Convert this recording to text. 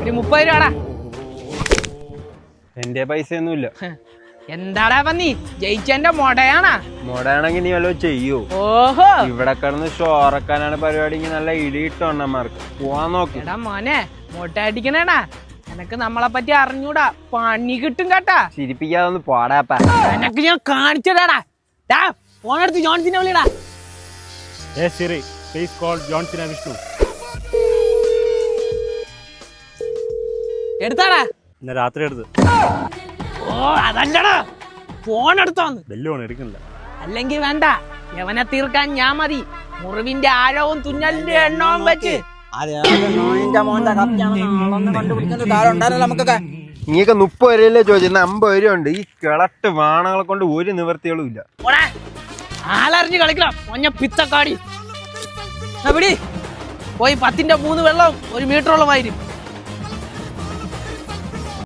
ഒരു മുപ്പത് രൂപടാ എന്റെ പൈസ ഒന്നുമില്ല എന്താടാ പന്നി ജയിച്ചെന്റെ മൊടയാണാ. മൊടയാണെങ്കിൽ നീ വല്ലതും ചെയ്യൂ? ഓഹോ. ഇവിടെ കിടന്ന് ഷോറക്കാനാണ് പരിപാടി ഇങ്ങനെ നല്ല ഇടി ഇട്ടോണ്ണന്മാർക്ക് പോവാൻ നോക്ക്. എടാ മോനെ മൊട്ട അടിക്കണേടാ എനക്ക് നമ്മളെ പറ്റി അറിഞ്ഞൂടാ. പണി കിട്ടും കേട്ടാ. ചിരിപ്പിക്കാതൊന്ന് പോടാപ്പാ എനക്ക് ഞാൻ കാണിച്ചതാടാ. ഫോണെടുത്ത് ജോൺസിനെ വിളിടാ hey Siri please call John Vishnu Vishnu. എടുത്താടാ. ഇന്ന് രാത്രി എടുത്ത്. ഓ അതല്ലടാ. ഫോൺ എടുത്തോന്ന് ബെല്ലുമാണ് എടുക്കുന്നില്ല അല്ലെങ്കിൽ വേണ്ട. യവനെ തീർക്കാൻ ഞാൻ മതി. മുറിവിന്റെ ആഴവും തുന്നലിന്റെ എണ്ണവും വെച്ച്. നീയൊക്കെ മുപ്പത് വരെയല്ലേ ചോദിച്ചു അമ്പത് വരെ ഉണ്ട്. ഈ കിളട്ട് വാണങ്ങളെ കൊണ്ട് ഒരു നിവർത്തികളും ഇല്ല. പോടാ. ആളറിഞ്ഞ് കളിക്കണം. മഞ്ഞ പിത്തക്കാടി. പിടി പോയി പത്തിന്റെ മൂന്ന് വെള്ളം ഒരു മീറ്ററോളം ആയിരിക്കും.